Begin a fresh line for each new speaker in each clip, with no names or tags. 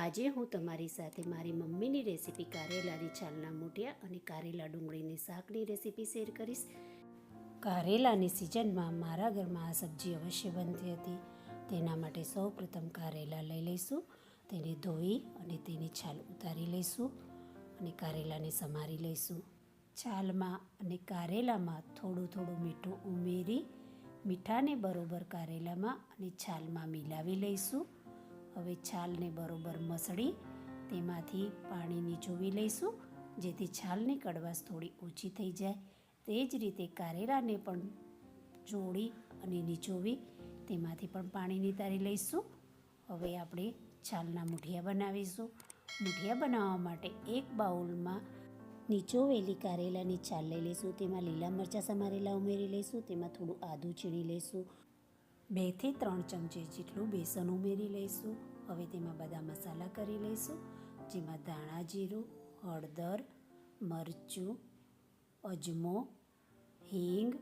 આજે હું તમારી સાથે મારી મમ્મીની રેસીપી કારેલાની છાલના મૂઠિયા અને કારેલા ડુંગળીની શાકની રેસીપી શેર કરીશ. કારેલાની સિઝનમાં મારા ઘરમાં આ સબ્જી અવશ્ય બનતી હતી. તેના માટે સૌ પ્રથમ કારેલા લઈ લઈશું, તેને ધોઈ અને તેની છાલ ઉતારી લઈશું અને કારેલાને સમારી લઈશું. છાલમાં અને કારેલામાં થોડું થોડું મીઠું ઉમેરી મીઠાને બરોબર કારેલામાં અને છાલમાં મિલાવી લઈશું. હવે છાલને બરોબર મસળી તેમાંથી પાણી નીચોવી લઈશું, જેથી છાલની કડવાશ થોડી ઓછી થઈ જાય. તે જ રીતે કારેલાને પણ જોડી અને નીચોવી તેમાંથી પણ પાણી નિતારી લઈશું. હવે આપણે છાલના મૂઠિયા બનાવીશું. મૂઠિયા બનાવવા માટે એક બાઉલમાં નીચોવેલી કારેલાની છાલ લઈ લઈશું. તેમાં લીલા મરચાં સમારેલા ઉમેરી લઈશું. તેમાં થોડું આદું છીણી લઈશું. બેથી ત્રણ ચમચી જેટલું બેસન ઉમેરી લઈશું. હવે તેમાં બધા મસાલા કરી લઈશું, જેમાં ધાણા જીરું, હળદર, મરચું, અજમો, હિંગ,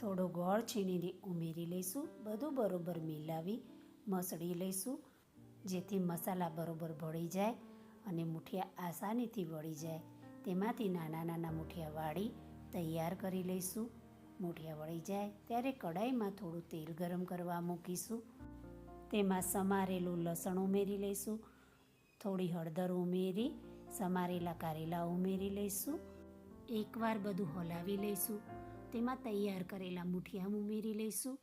થોડો ગોળ છીણીને ઉમેરી લઈશું. બધું બરોબર મિલાવી મસળી લઈશું, જેથી મસાલા બરોબર ભળી જાય અને મુઠિયા આસાનીથી વળી જાય. તેમાંથી નાના નાના મુઠિયા વાળી તૈયાર કરી લઈશું. મુઠિયા વળી જાય, ત્યારે કડાઈમાં થોડું તેલ ગરમ કરવા મૂકીશું. તેમાં સમારેલું લસણ ઉમેરી લઈશું. થોડી હળદર ઉમેરી, સમારેલા કારેલા ઉમેરી લઈશું. એકવાર બધું હલાવી લઈશું. તેમાં તૈયાર કરેલા મૂઠિયા ઉમેરી લઈશું.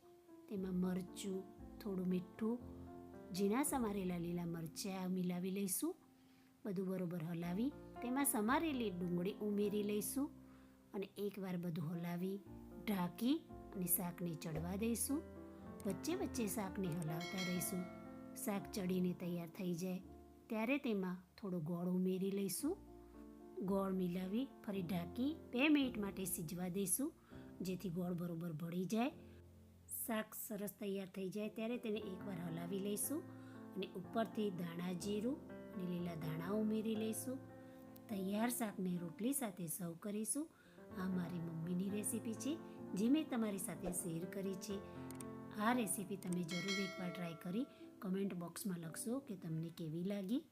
તેમાં મરચું, થોડું મીઠું, ઝીણા સમારેલા લીલા મરચાં મિલાવી લઈશું. બધું બરોબર હલાવી, તેમાં સમારેલી ડુંગળી ઉમેરી લઈશું. અને એકવાર બધું હલાવી ઢાંકી અને શાકને ચડવા દઈશું. વચ્ચે વચ્ચે શાકને હલાવતા રહીશું. શાક ચડીને તૈયાર થઈ જાય ત્યારે તેમાં થોડો ગોળ ઉમેરી લઈશું. ગોળ મિલાવી ફરી ઢાંકી બે મિનિટ માટે સીજવા દઈશું, જેથી ગોળ બરોબર ભળી જાય. શાક સરસ તૈયાર થઈ જાય ત્યારે તેને એકવાર હલાવી લઈશું અને ઉપરથી ધાણા જીરું અને લીલા ધાણા ઉમેરી લઈશું. તૈયાર શાકને રોટલી સાથે સર્વ કરીશું. આ મારી મમ્મીની રેસીપી છે. જે મેં તમારી સાથે શેર કરી છે, આ રેસીપી તમે જરૂર એકવાર ટ્રાય કરી. કમેન્ટ બોક્સમાં લખશો કે તમને કેવી લાગી.